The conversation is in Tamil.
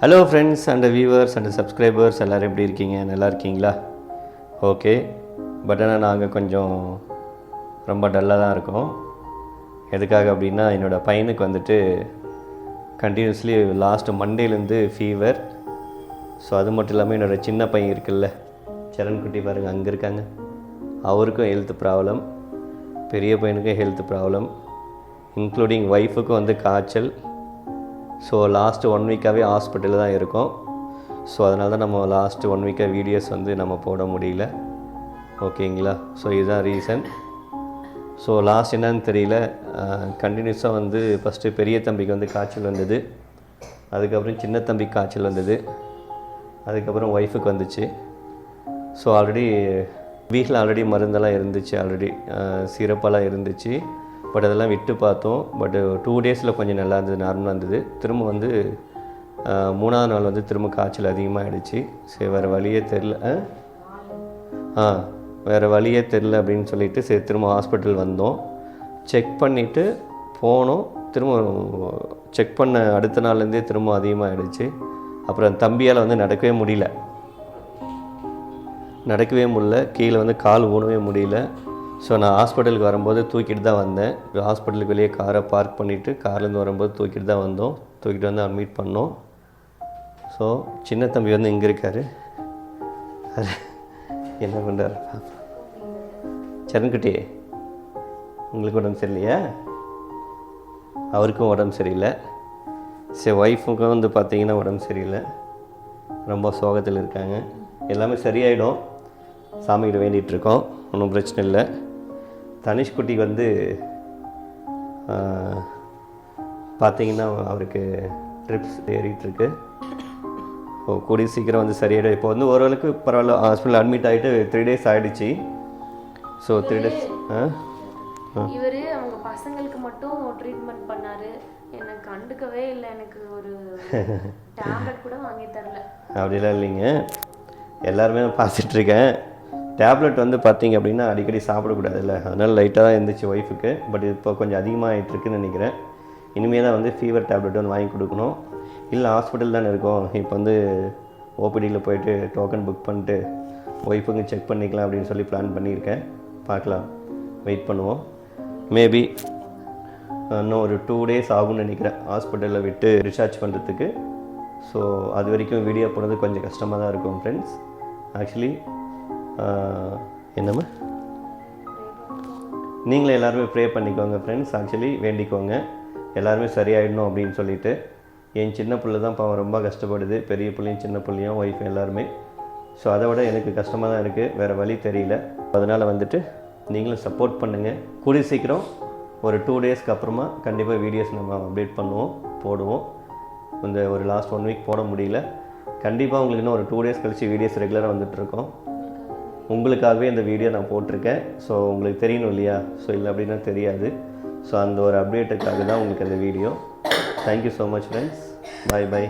Hello friends and viewers and subscribers எல்லோரும் எப்படி இருக்கீங்க? நல்லா இருக்கீங்களா? ஓகே பட் ஆனால் நாங்கள் கொஞ்சம் ரொம்ப டல்லாக தான் இருக்கோம். எதுக்காக அப்படின்னா என்னோடய பையனுக்கு வந்துட்டு கண்டினியூஸ்லி லாஸ்ட் மண்டேலேருந்து ஃபீவர் ஸோ அது மட்டும் இல்லாமல் என்னோடய சின்ன பையன் இருக்குல்ல சரண்குட்டி பாருங்கள் அங்கே இருக்காங்க. அவருக்கும் ஹெல்த் ப்ராப்ளம் பெரிய பையனுக்கும் ஹெல்த் ப்ராப்ளம் இன்க்ளூடிங் ஒய்ஃபுக்கும் வந்து காய்ச்சல். ஸோ லாஸ்ட்டு ஒன் வீக்காகவே ஹாஸ்பிட்டலில் தான் இருக்கோம். ஸோ அதனால தான் நம்ம லாஸ்ட்டு ஒன் வீக்காக வீடியோஸ் வந்து நம்ம போட முடியல. ஓகேங்களா ஸோ இதுதான் ரீசன் ஸோ லாஸ்ட் என்னன்னு தெரியல. கண்டினியூஸாக வந்து ஃபஸ்ட்டு பெரிய தம்பிக்கு வந்து காய்ச்சல் வந்தது. அதுக்கப்புறம் சின்ன தம்பிக்கு காய்ச்சல் வந்தது. அதுக்கப்புறம் ஒய்ஃபுக்கு வந்துச்சு. ஸோ ஆல்ரெடி வீட்டில் ஆல்ரெடி மருந்தெல்லாம் இருந்துச்சு ஆல்ரெடி சிறப்பெல்லாம் இருந்துச்சு. பட் அதெல்லாம் விட்டு பார்த்தோம். பட் டூ டேஸில் கொஞ்சம் நல்லா இருந்தது நார்மலாக இருந்தது. திரும்ப வந்து மூணாவது நாள் வந்து திரும்ப காய்ச்சல் அதிகமாகிடுச்சு சரி வேறு வழியே தெரில ஆ? வேறு வழியே தெரில அப்படின்னு சொல்லிட்டு சரி திரும்ப ஹாஸ்பிட்டல் வந்தோம். செக் பண்ணிவிட்டு போனோம். திரும்ப செக் பண்ண அடுத்த நாள்லேருந்தே திரும்ப அதிகமாகிடுச்சு அப்புறம் தம்பியால் வந்து நடக்கவே முடியல. நடக்கவே முடியல. கீழே வந்து கால் ஊனவே முடியல. ஸோ நான் ஹாஸ்பிட்டலுக்கு வரும்போது தூக்கிட்டு தான் வந்தேன். ஹாஸ்பிட்டலுக்கு வெளியே காரை பார்க் பண்ணிவிட்டு கார்லேருந்து வரும்போது தூக்கிட்டு தான் வந்தோம். தூக்கிட்டு வந்து அட்மிட் பண்ணோம். ஸோ சின்ன தம்பி வந்து இங்கே இருக்கார். அது என்ன பண்ணுறாரு சரண்குட்டி உங்களுக்கு உடம்பு சரியில்லையா? அவருக்கும் உடம்பு சரியில்லை. சரி ஒய்ஃபுக்கும் வந்து பார்த்தீங்கன்னா உடம்பு சரியில்லை. ரொம்ப சோகத்தில் இருக்காங்க. எல்லாமே சரியாயிடும். சாமிகிட்ட வேண்டிகிட்ருக்கோம் ஒன்றும் பிரச்சனை இல்லை. தனிஷ்குட்டிக்கு வந்து பார்த்தீங்கன்னா அவருக்கு ட்ரிப்ஸ் ஏறிட்டுருக்கு. ஓ கூடிய சீக்கிரம் வந்து சரியாயிடும். இப்போ வந்து ஓரளவுக்கு பரவாயில்ல ஹாஸ்பிட்டல் அட்மிட் ஆகிட்டு த்ரீ டேஸ் ஆகிடுச்சு ஸோ த்ரீ டேஸ் ஆ? இவரு அவங்க பசங்களுக்கு மட்டும் ட்ரீட்மெண்ட் பண்ணாரு. எனக்கு கண்டுக்கவே இல்லை எனக்கு ஒரு டேப்லெட் கூட வாங்கி தரல. அப்படிலாம் இல்லைங்க. எல்லாருமே நான் பார்த்துட்ருக்கேன் டேப்லெட் வந்து பார்த்தீங்க அப்படின்னா அடிக்கடி சாப்பிடக்கூடாதுல்ல. அதனால் லைட்டாக தான் இருந்துச்சு ஒய்ஃபுக்கு பட் இப்போ கொஞ்சம் அதிகமாக ஆகிட்டுருக்குன்னு நினைக்கிறேன். இனிமேல் தான் வந்து ஃபீவர் டேப்லெட் வந்து வாங்கி கொடுக்கணும். இல்லை ஹாஸ்பிட்டல் தானே இருக்கோம். இப்போ வந்து ஓபிடியில் போயிட்டு டோக்கன் புக் பண்ணிட்டு ஒய்ஃபுங்க செக் பண்ணிக்கலாம் அப்படின்னு சொல்லி பிளான் பண்ணியிருக்கேன். பார்க்கலாம். வெயிட் பண்ணுவோம். மேபி இன்னும் ஒரு டூ டேஸ் ஆகும்னு நினைக்கிறேன். ஹாஸ்பிட்டலில் விட்டு ரிசார்ஜ் பண்ணுறதுக்கு ஸோ அது வரைக்கும் வீடியோ போடுறது கொஞ்சம் கஷ்டமாக தான் இருக்கும் ஃப்ரெண்ட்ஸ் ஆக்சுவலி என்னம்மா? நீங்களே எல்லாருமே ப்ரே பண்ணிக்கோங்க ஃப்ரெண்ட்ஸ் ஆக்சுவலி வேண்டிக்கோங்க. எல்லாருமே சரியாயிடணும் அப்படின்னு சொல்லிட்டு என் சின்ன பிள்ளை தான் பாவம் ரொம்ப கஷ்டப்படுது. பெரிய பிள்ளையும் சின்ன பிள்ளையும் ஒய்ஃப் எல்லாருமே. ஸோ அதை விட எனக்கு கஷ்டமாக தான் இருக்குது வேறு வழி தெரியல. அதனால் வந்துட்டு நீங்களும் சப்போர்ட் பண்ணுங்கள் கூடிய சீக்கிரம் ஒரு டூ டேஸ்க்கு அப்புறமா கண்டிப்பாக வீடியோஸ் நம்ம அப்டேட் பண்ணுவோம் போடுவோம். இந்த ஒரு லாஸ்ட் ஒன் வீக் போட முடியல. கண்டிப்பாக உங்களுக்கு இன்னும் ஒரு டூ டேஸ் கழித்து வீடியோஸ் ரெகுலராக வந்துட்டுருக்கோம் உங்களுக்காகவே இந்த வீடியோ நான் போட்டிருக்கேன். ஸோ உங்களுக்கு தெரியணும் இல்லையா? ஸோ இல்லை அப்படின்னா தெரியாது. ஸோ அந்த ஒரு அப்டேட்டுக்காக தான் உங்களுக்கு அந்த video thank you so much friends bye bye